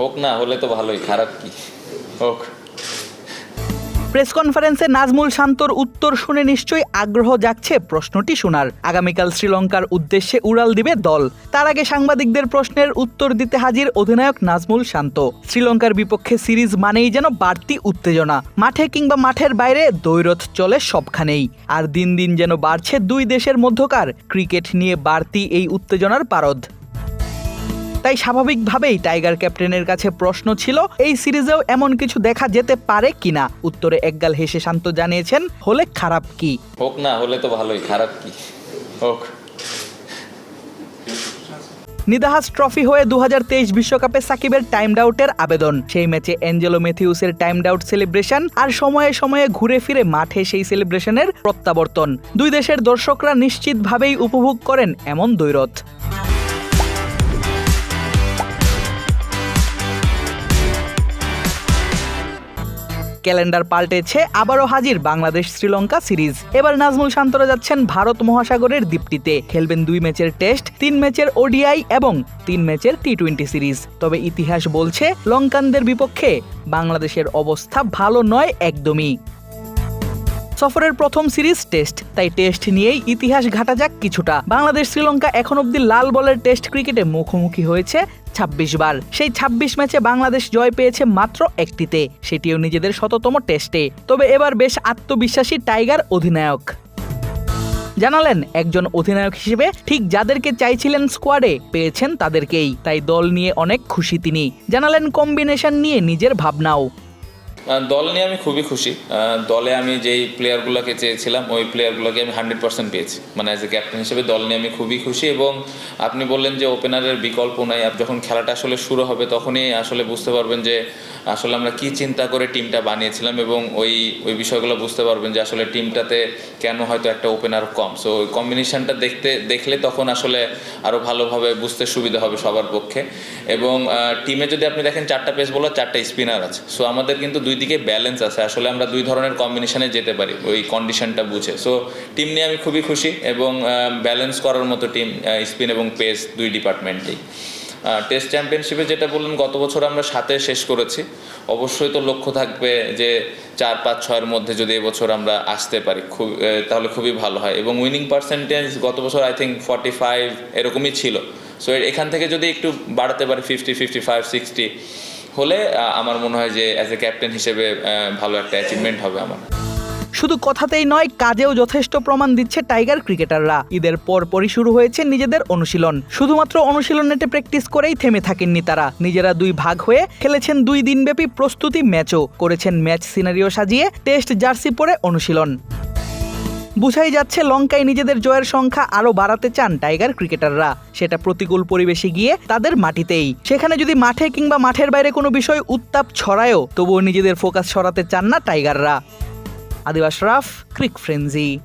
হোক না, হলে তো ভালোই, খারাপ কি? হোক। প্রেস কনফারেন্সে নাজমুল শান্তর উত্তর শুনে নিশ্চয়ই আগ্রহ জাগছে প্রশ্নটি শোনার। আগামীকাল শ্রীলঙ্কার উদ্দেশ্যে উড়াল দিবে দল। তার আগে সাংবাদিকদের প্রশ্নের উত্তর দিতে হাজির অধিনায়ক নাজমুল শান্ত। শ্রীলঙ্কার বিপক্ষে সিরিজ মানেই যেন বাড়তি উত্তেজনা। মাঠে কিংবা মাঠের বাইরে দৈরথ চলে সবখানেই। আর দিন দিন যেন বাড়ছে দুই দেশের মধ্যকার ক্রিকেট নিয়ে বাড়তি এই উত্তেজনার পারদ। তাই স্বাভাবিকভাবেই টাইগার ক্যাপ্টেনের কাছে প্রশ্ন ছিল এই সিরিজেও এমন কিছু দেখা যেতে পারে কিনা? উত্তরে একগাল হেসে শান্ত জানিয়েছেন হলে খারাপ কি? হোক না হলে তো ভালোই খারাপ কি? হোক। নিদাহাস ট্রফি হয়ে দু বিশ্বকাপে সাকিবের টাইম আউটের আবেদন। সেই ম্যাচে অ্যাঞ্জেলো ম্যাথিউসের টাইম আউট সেলিব্রেশন আর সময়ে সময়ে ঘুরে ফিরে মাঠে সেই সেলিব্রেশনের প্রত্যাবর্তন। দুই দেশের দর্শকরা নিশ্চিতভাবেই উপভোগ করেন এমন দৈরথ। ক্যালেন্ডার পাল্টেছে, আবারও হাজির বাংলাদেশ শ্রীলঙ্কা সিরিজ। এবার নাজমুল শান্তরা যাচ্ছেন ভারত মহাসাগরের দ্বীপটিতে খেলবেন দুই ম্যাচের টেস্ট, তিন ম্যাচের ওডিআই এবং তিন ম্যাচের টি টোয়েন্টি সিরিজ। তবে ইতিহাস বলছে, লঙ্কানদের বিপক্ষে বাংলাদেশের অবস্থা ভালো নয় একদমই। সফরের প্রথম সিরিজ টেস্ট। তাই টেস্ট নিয়েই ইতিহাস ঘাটা যাক কিছুটা। বাংলাদেশ শ্রীলঙ্কা এখন অব্দি লাল বলের টেস্ট ক্রিকেটে মুখোমুখি হয়েছে ছাব্বিশ বার। সেই ছাব্বিশ ম্যাচে বাংলাদেশ জয় পেয়েছে মাত্র একটিতে। সেটিও নিজেদের শততম টেস্টে। তবে এবার বেশ আত্মবিশ্বাসী টাইগার অধিনায়ক। জানালেন, একজন অধিনায়ক হিসেবে ঠিক যাদেরকে চাইছিলেন স্কোয়াডে, পেয়েছেন তাদেরকেই। তাই দল নিয়ে অনেক খুশি তিনি। জানালেন, কম্বিনেশন নিয়ে নিজের ভাবনাও। দল নিয়ে আমি খুবই খুশি। দলে আমি যেই প্লেয়ারগুলোকে চেয়েছিলাম, ওই প্লেয়ারগুলোকে আমি হান্ড্রেড পার্সেন্ট পেয়েছি। মানে অ্যাজ এ ক্যাপ্টেন হিসেবে দল নিয়ে আমি খুবই খুশি এবং আপনি বললেন যে ওপেনারের বিকল্প নাই যখন খেলাটা আসলে শুরু হবে তখনই আসলে বুঝতে পারবেন যে আসলে আমরা কি চিন্তা করে টিমটা বানিয়েছিলাম এবং ওই ওই বিষয়গুলো বুঝতে পারবেন যে আসলে টিমটাতে কেন হয়তো একটা ওপেনার কম। সো ওই কম্বিনেশনটা দেখতে, দেখলে তখন আসলে আরও ভালোভাবে বুঝতে সুবিধা হবে সবার পক্ষে। এবং টিমে যদি আপনি দেখেন চারটা পেস বলার চারটা স্পিনার আছে। সো আমাদের কিন্তু দুই দিকে ব্যালেন্স আছে। আসলে আমরা দুই ধরনের কম্বিনেশনে যেতে পারি, ওই কন্ডিশনটা বুঝে। সো টিম নিয়ে আমি খুবই খুশি এবং ব্যালেন্স করার মতো টিম স্পিন এবং পেস দুই ডিপার্টমেন্টেই টেস্ট চ্যাম্পিয়নশিপে যেটা বললেন, গত বছর আমরা সাথে শেষ করেছি। অবশ্যই তো লক্ষ্য থাকবে যে চার, পাঁচ, ছয়ের মধ্যে যদি এবছর আমরা আসতে পারি, খুব তাহলে খুবই ভালো হয়। এবং উইনিং পার্সেন্টেজ গত বছর আই থিঙ্ক ফর্টি ফাইভ এরকমই ছিল। সো এখান থেকে যদি একটু বাড়াতে পারি ফিফটি ফিফটি ফাইভ সিক্সটি হলে আমার মনে হয় যে অ্যাজ এ ক্যাপ্টেন হিসেবে ভালো একটা অ্যাচিভমেন্ট হবে আমার। শুধু কথাতেই নয়, কাজেও যথেষ্ট প্রমাণ দিচ্ছে টাইগার ক্রিকেটাররা ঈদের পরপরই শুরু হয়েছে নিজেদের অনুশীলন। শুধুমাত্র অনুশীলন নেটে প্র্যাকটিস করেই থেমে থাকেননি তারা। নিজেরা দুই ভাগ হয়ে খেলেছেন দুই দিনব্যাপী প্রস্তুতি ম্যাচও। করেছেন ম্যাচ সিনারিও সাজিয়ে টেস্ট জার্সি পরে অনুশীলন। বুঝাই যাচ্ছে লঙ্কায় নিজেদের জয়ের সংখ্যা আরও বাড়াতে চান টাইগার ক্রিকেটাররা। সেটা প্রতিকূল পরিবেশে গিয়ে তাদের মাটিতেই। সেখানে যদি মাঠে কিংবা মাঠের বাইরে কোনো বিষয় উত্তাপ ছড়ায়ও, তবুও নিজেদের ফোকাস সরাতে চান না টাইগাররা। আদিবাস রাফ, ক্রিক ফ্রেন্জি